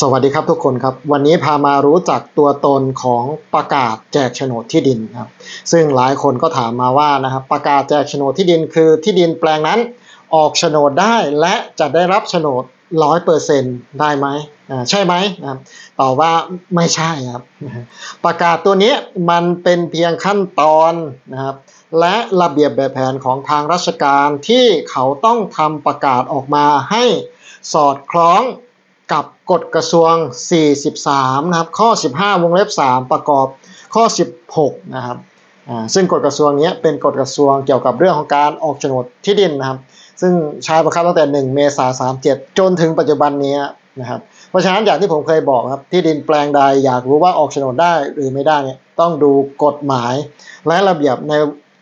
สวัสดีครับทุกคนครับ วันนี้พามารู้จักตัวตนของประกาศแจกโฉนดที่ดินครับ ซึ่งหลายคนก็ถามมาว่านะครับประกาศแจกโฉนดที่ดินคือที่ดินแปลงนั้นออกโฉนดได้และจะได้รับโฉนดร้อยเปอร์เซ็นได้ไหมอ่าใช่ไหมนะตอบว่าไม่ใช่ครับ ประกาศตัวนี้มันเป็นเพียงขั้นตอนนะครับและระเบียบแบบแผนของทางราชการที่เขาต้องทำประกาศออกมาให้สอดคล้อง กับกฎกระทรวง 43 นะครับ ข้อ 15 วงเล็บ 3 ประกอบข้อ 16 นะครับซึ่งกฎกระทรวงนี้เป็นกฎกระทรวงเกี่ยวกับเรื่องของการออกโฉนดที่ดินนะครับ ซึ่งใช้บังคับตั้งแต่ 1 เมษายน 37 จนถึงปัจจุบันนี้นะครับ เพราะฉะนั้นอย่างที่ผมเคยบอกครับ ที่ดินแปลงใดอยากรู้ว่าออกโฉนดได้หรือไม่ได้เนี่ยต้องดูกฎหมาย และระเบียบใน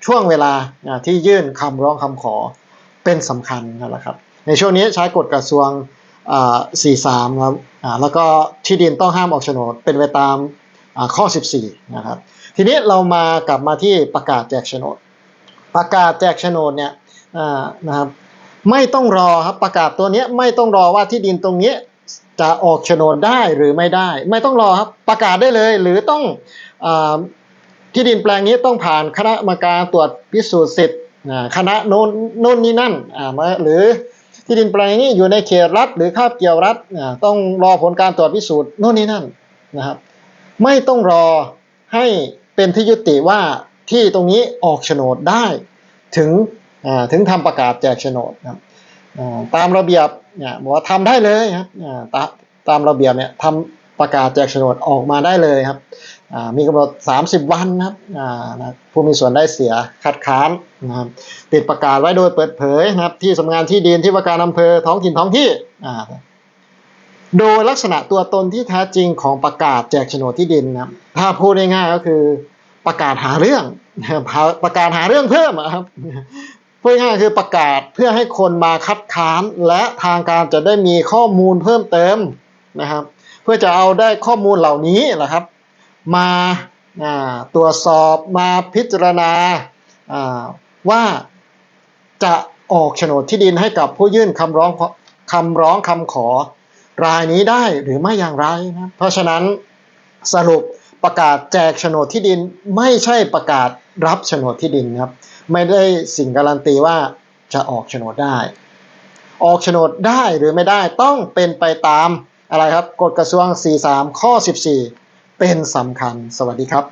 ช่วงเวลาอ่าที่ยื่นคำร้องคำขอเป็นสำคัญนั่นแหละครับ ในช่วงนี้ใช้กฎกระทรวง อ่า43ครับอ่าแล้วก็ที่ดินต้องห้ามออกโฉนดเป็นไปตามอ่าข้อ 14 นะครับ ทีนี้เรามากลับมาที่ประกาศแจกโฉนด ประกาศแจกโฉนดเนี่ยอ่านะครับไม่ต้องรอครับประกาศตัวเนี้ยไม่ต้องรอว่าที่ดินตรงนี้จะออกโฉนดได้หรือไม่ได้ ไม่ต้องรอครับประกาศได้เลย หรือต้องอที่ดินแปลงนี้ต้องผ่านคณะกรรมการตรวจพิสูจน์สิทธิ์คณะโน้นโน่นนี่นั่นอ่ามาหรือ ที่ดินแปลงนี้อยู่ในเขตรัฐหรือคาบเกี่ยวรัฐต้องรอผลการตรวจพิสูจน์โน่นนี่นั่นนะครับ ไม่ต้องรอให้เป็นที่ยุติว่าที่ตรงนี้ออกโฉนดได้ถึงถึงทำประกาศแจกโฉนดนะตามระเบียบเนี่ยบอกว่าทำได้เลยครับตามระเบียบเนี่ยทำ ประกาศแจกโฉนดออกมาได้เลยครับมีกำหนด 30 วันนะครับผู้มีส่วนได้เสียคัดค้านนะครับติดประกาศไว้โดยเปิดเผยนะครับ ที่สำนักงานที่ดินที่ว่าการอำเภอท้องถิ่นท้องที่ โดยลักษณะตัวตนที่แท้จริงของประกาศแจกโฉนดที่ดินนะครับถ้าพูดง่ายๆก็คือประกาศหาเรื่องนะครับประกาศหาเรื่องเพิ่มอะครับพูดง่ายๆคือประกาศเพื่อให้คนมาคัดค้านและทางการจะได้มีข้อมูลเพิ่มเติมนะครับ เพื่อจะเอาได้ข้อมูลเหล่านี้แหละครับ มาตรวจสอบมาพิจารณาอ่าว่าจะออกโฉนดที่ดินให้กับผู้ยื่นคำร้องคำร้องคำขอรายนี้ได้หรือไม่อย่างไรนะเพราะฉะนั้นสรุปประกาศแจกโฉนดที่ดินไม่ใช่ประกาศรับโฉนดที่ดินครับ ไม่ได้สิ่งการันตีว่าจะออกโฉนดได้ ออกโฉนดได้หรือไม่ได้ต้องเป็นไปตาม อะไรครับ กฎกระทรวง 43 ข้อ 14 เป็นสำคัญ สวัสดีครับ